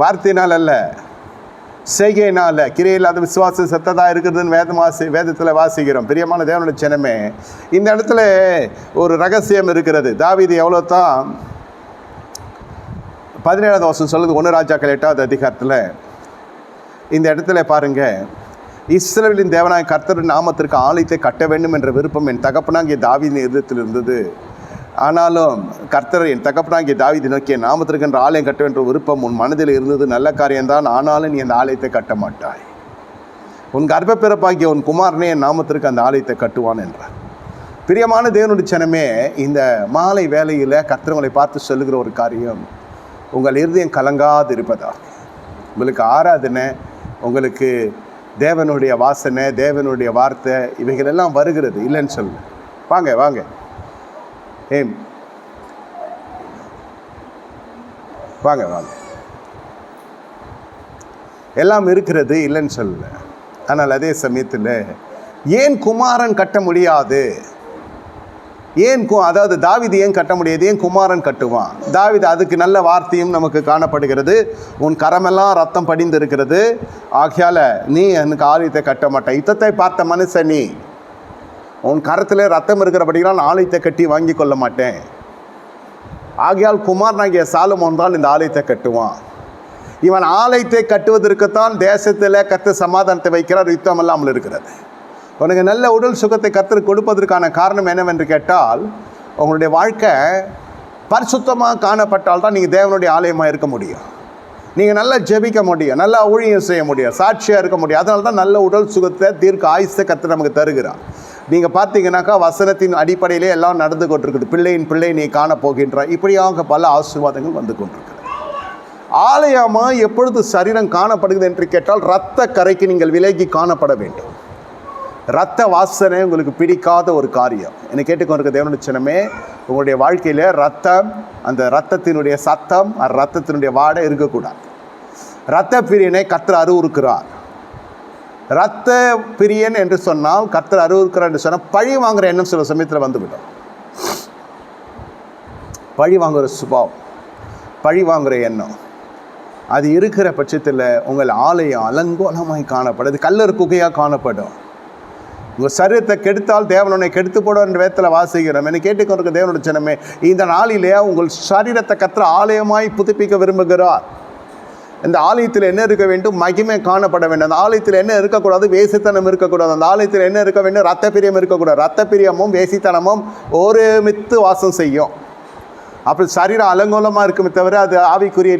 வார்த்தையினால் அல்ல செய்கையினால். கிரியை இல்லாத விசுவாசம் செத்ததாக இருக்கிறதுன்னு வேதம் வாசி வேதத்தில் வாசிக்கிறோம். பிரியமான தேவனுடைய சினமே இந்த இடத்துல ஒரு ரகசியம் இருக்கிறது. தாவிது எவ்வளோ தான் பதினேழாவது வருஷம் சொல்லுது ஒன்று ராஜாக்கள் எட்டாவது அதிகாரத்தில். இந்த இடத்துல பாருங்கள் இஸ்ரேலின் தேவனாய் கர்த்தரின் நாமத்திற்கு ஆலயத்தை கட்ட வேண்டும் என்ற விருப்பம் என் தகப்பனாகிய தாவீதின் இதயத்தில் இருந்தது. ஆனாலும் கர்த்தர் என் தகப்பனாகிய தாவிதி நோக்கிய நாமத்திற்கு என்ற ஆலயம் கட்ட என்ற விருப்பம் உன் மனதில் இருந்தது நல்ல காரியம்தான் ஆனாலும் நீ அந்த ஆலயத்தை கட்ட மாட்டாய். உன் கர்ப்பப்பிறப்பாகிய உன் குமாரனே என் நாமத்திற்கு அந்த ஆலயத்தை கட்டுவான் என்றார். பிரியமான தேவனுடைய சனமே இந்த மாலை வேலையில் கர்த்தவங்களை பார்த்து சொல்லுகிற ஒரு காரியம் உங்கள் இருதயம் கலங்காது இருப்பதா உங்களுக்கு ஆராதனை உங்களுக்கு தேவனுடைய வாசனை தேவனுடைய வார்த்தை இவைகள் எல்லாம் வருகிறது. இல்லைன்னு சொல்லுங்கள் வாங்க வாங்க. ஏம் வாங்க வாங்க. எல்லாம் இருக்கிறது இல்லைன்னு சொல்லல. ஆனால் அதே சமயத்தில் ஏன் குமாரன் கட்ட முடியாது? ஏன் கு அதாவது தாவிது ஏன் கட்ட முடியாது? ஏன் குமாரன் கட்டுவான்? தாவிது அதுக்கு நல்ல வார்த்தையும் நமக்கு காணப்படுகிறது. உன் கரமெல்லாம் ரத்தம் படிந்து இருக்கிறது ஆகையால நீ எனக்கு ஆலயத்தை கட்ட மாட்டேன் யுத்தத்தை பார்த்த மனுஷன் நீ. உன் கரத்தில் ரத்தம் இருக்கிறபடினால் நான் ஆலயத்தை கட்டி வாங்கி கொள்ள மாட்டேன். ஆகையால் குமார் குமாரனாகிய சாலமோன் தான் இந்த ஆலயத்தை கட்டுவான். இவன் ஆலயத்தை கட்டுவதற்குத்தான் தேசத்தில் கத்து சமாதானத்தை வைக்கிறார் யுத்தம் இல்லாமல் இருக்கிறது. உனக்கு நல்ல உடல் சுகத்தை கத்தர் கொடுப்பதற்கான காரணம் என்னவென்று கேட்டால் உங்களுடைய வாழ்க்கை பரிசுத்தமாக காணப்பட்டால் தான் நீங்கள் தேவனுடைய ஆலயமாக இருக்க முடியும். நீங்கள் நல்லா ஜெபிக்க முடியும் நல்லா ஊழியம் செய்ய முடியும் சாட்சியாக இருக்க முடியும். அதனால தான் நல்ல உடல் சுகத்தை தீர்க்க ஆயுசத்தை கற்று நமக்கு தருகிறான் நீங்கள் பார்த்தீங்கன்னாக்கா வசனத்தின் அடிப்படையிலே எல்லாம் நடந்து கொண்டிருக்குது. பிள்ளையின் பிள்ளை நீ காணப் போகின்றாய் இப்படியாக பல ஆசீர்வாதங்கள் வந்து கொண்டிருக்கிறது ஆலயமாக எப்பொழுது சரீரம் காணப்படுகிறது என்று கேட்டால் இரத்த கரைக்கு நீங்கள் விலகி காணப்பட வேண்டும். ரத்த வாசனை உங்களுக்கு பிடிக்காத ஒரு காரியம். என்னை கேட்டுக்கொண்டிருக்க தேவனுடைய சின்னமே உங்களுடைய வாழ்க்கையில் ரத்தம் அந்த ரத்தத்தினுடைய சத்தம் ரத்தத்தினுடைய வாடை இருக்கக்கூடாது. இரத்த பிரியனை கத்திர அறிவுறுக்கிறார் ரத்த பிரியன் என்று சொன்னால் கத்தர் அறிவுறுக்கிறார் என்று சொன்னால் பழி வாங்குற எண்ணம் சில சமயத்தில் வந்துவிடும். பழி வாங்குகிற சுபாவம் பழி வாங்குகிற எண்ணம் அது இருக்கிற பட்சத்தில் உங்கள் ஆலயம் அலங்கோலமாய் காணப்படுது கல்லர் குகையாக காணப்படும். உங்கள் சரீரத்தை கெடுத்தால் தேவனுடைய கெடுத்து போடுவார் என்ற வேதத்தில் வாசிக்கிறோம். என்னை கேட்டுக்கொண்டிருக்க தேவனுடைய சின்னமே இந்த நாளிலே உங்கள் சரீரத்தை கத்திர ஆலயமாய் புதுப்பிக்க விரும்புகிறார்? இந்த ஆலயத்தில் என்ன இருக்க வேண்டும்? மகிமை காணப்பட வேண்டும். அந்த ஆலயத்தில் என்ன இருக்கக்கூடாது? வேசித்தனம் இருக்கக்கூடாது. அந்த ஆலயத்தில் என்ன இருக்க வேண்டும்? ரத்த பிரியம் இருக்கக்கூடாது. ரத்த பிரியமும் வேசித்தனமும் ஒருமித்து வாசம் செய்யும். அப்படி சரீரம் அலங்கோலமாக இருக்குமே தவிர அது ஆவிக்குரிய